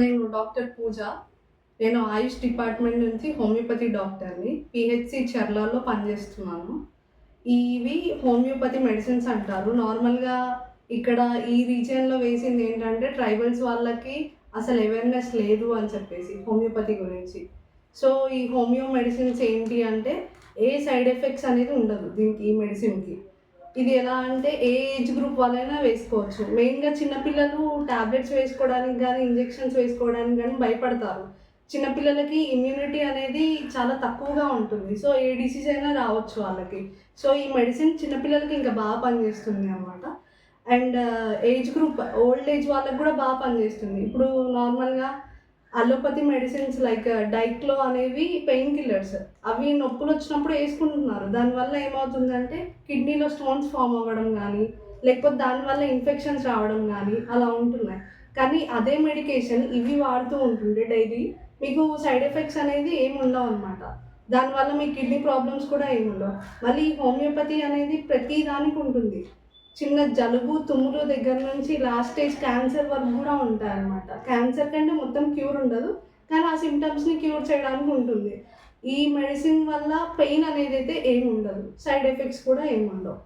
నేను డాక్టర్ పూజ. నేను ఆయుష్ డిపార్ట్మెంట్ నుంచి హోమియోపతి డాక్టర్ని. పిహెచ్సి చర్లలో పనిచేస్తున్నాను. ఇవి హోమియోపతి మెడిసిన్స్ అంటారు. నార్మల్గా ఇక్కడ ఈ రీజియన్లో వేసింది ఏంటంటే ట్రైబల్స్ వాళ్ళకి అసలు అవేర్నెస్ లేదు అని చెప్పేసి హోమియోపతి గురించి. సో ఈ హోమియో మెడిసిన్స్ ఏంటి అంటే ఏ సైడ్ ఎఫెక్ట్స్ అనేది ఉండదు దీనికి ఈ మెడిసిన్కి. ఇది ఎలా అంటే ఏ ఏజ్ గ్రూప్ వాళ్ళైనా వేసుకోవచ్చు. మెయిన్గా చిన్నపిల్లలు టాబ్లెట్స్ వేసుకోవడానికి కానీ ఇంజెక్షన్స్ వేసుకోవడానికి కానీ భయపడతారు. చిన్నపిల్లలకి ఇమ్యూనిటీ అనేది చాలా తక్కువగా ఉంటుంది. సో ఏ డిసీజ్ అయినా రావచ్చు వాళ్ళకి. సో ఈ మెడిసిన్ చిన్నపిల్లలకి ఇంకా బాగా పనిచేస్తుంది అనమాట and age group old age వాళ్ళకి కూడా బాగా పనిచేస్తుంది. ఇప్పుడు నార్మల్గా అలోపతి మెడిసిన్స్ లైక్ డైక్లో అనేవి పెయిన్ కిల్లర్స్ అవి నొప్పులు వచ్చినప్పుడు వేసుకుంటున్నారు. దానివల్ల ఏమవుతుందంటే కిడ్నీలో స్టోన్స్ ఫామ్ అవ్వడం కానీ లేకపోతే దానివల్ల ఇన్ఫెక్షన్స్ రావడం కానీ అలా ఉంటున్నాయి. కానీ అదే మెడికేషన్ ఇవి వాడుతూ ఉంటుండే డైలీ మీకు సైడ్ ఎఫెక్ట్స్ అనేది ఏమి ఉండవు అనమాట దానివల్ల మీ కిడ్నీ ప్రాబ్లమ్స్ కూడా ఏమి ఉండవు. మళ్ళీ హోమియోపతి అనేది ప్రతి దానికి ఉంటుంది. చిన్న జలుబు తుమ్ములు దగ్గర నుంచి లాస్ట్ స్టేజ్ క్యాన్సర్ వరకు కూడా ఉంటాయి క్యాన్సర్ కంటే మొత్తం క్యూర్ ఉండదు కానీ ఆ సిమ్టమ్స్ని క్యూర్ చేయడానికి ఉంటుంది. ఈ మెడిసిన్ వల్ల పెయిన్ అనేది అయితే ఏమి ఉండదు. సైడ్ ఎఫెక్ట్స్ కూడా ఏమి ఉండవు.